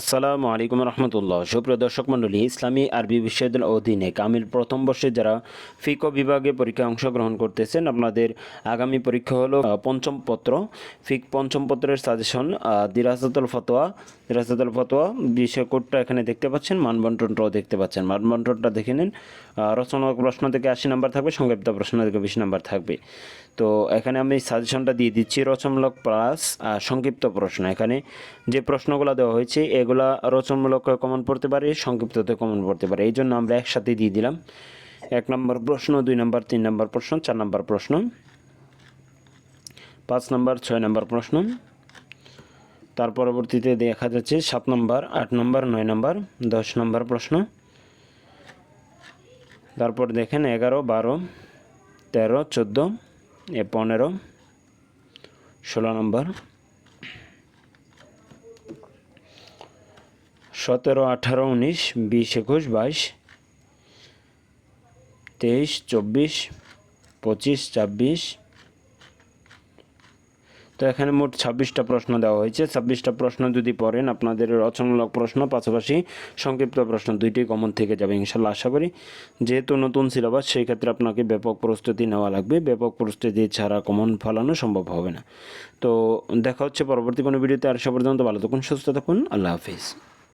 আসসালামু আলাইকুম রহমতুল্লাহ। সুপ্রিয় দর্শক মণ্ডলী, ইসলামী আরবি বিশ্ববিদ্যালয়ের অধীনে কামিল প্রথম বর্ষে যারা ফিকো বিভাগে পরীক্ষায় অংশগ্রহণ করতেছেন, আপনাদের আগামী পরীক্ষা হলো পঞ্চম পত্র। ফিক পঞ্চম পত্রের সাজেশন দিরাসাতুল ফতোয়া। দিরাসাতুল ফতোয়া বিষয় কোডটা এখানে দেখতে পাচ্ছেন, মানবন্টনটাও দেখতে পাচ্ছেন। মানবন্টনটা দেখে নিন রচনামূলক প্রশ্ন থেকে আশি নাম্বার থাকবে, সংক্ষিপ্ত প্রশ্ন থেকে বিশ নাম্বার থাকবে। তো এখানে আমি সাজেশনটা দিয়ে দিচ্ছি রচনামূলক প্লাস সংক্ষিপ্ত প্রশ্ন। এখানে যে প্রশ্নগুলো দেওয়া হয়েছে এগুলা রচনামূলক কমন পড়তে পারে, সংক্ষিপ্ততে কমন পড়তে পারে। এই জন্য আমরা একসাথে দিয়ে দিলাম। এক নম্বর প্রশ্ন, দুই নম্বর, তিন নম্বর প্রশ্ন, চার নম্বর প্রশ্ন। পাঁচ নম্বর, ছয় নম্বর প্রশ্ন। তার পরবর্তীতে দেখা যাচ্ছে সাত নম্বর, আট নম্বর, নয় নম্বর, দশ নম্বর প্রশ্ন। তারপর দেখেন এগারো, বারো, তেরো, চোদ্দ, এ পনেরো, ষোলো নম্বর। সতেরো, আঠারো, উনিশ, বিশ, একুশ, বাইশ, তেইশ, চব্বিশ, পঁচিশ, ছাব্বিশ। তো এখানে মোট ছাব্বিশটা প্রশ্ন দেওয়া হয়েছে। ছাব্বিশটা প্রশ্ন যদি পড়েন, আপনাদের রচনামূলক প্রশ্ন, পাশাপাশি সংক্ষিপ্ত প্রশ্ন দুইটাই কমন থেকে যাবে, ইনশাল্লাহ আশা করি। যেহেতু নতুন সিলেবাস সেই ক্ষেত্রে আপনাকে ব্যাপক প্রস্তুতি নেওয়া লাগবে। ব্যাপক প্রস্তুতি ছাড়া কমন ফলানো সম্ভব হবে না। তো দেখা হচ্ছে পরবর্তী কোনো ভিডিওতে। আর সে পর্যন্ত ভালো থাকুন, সুস্থ থাকুন। আল্লাহ হাফিজ।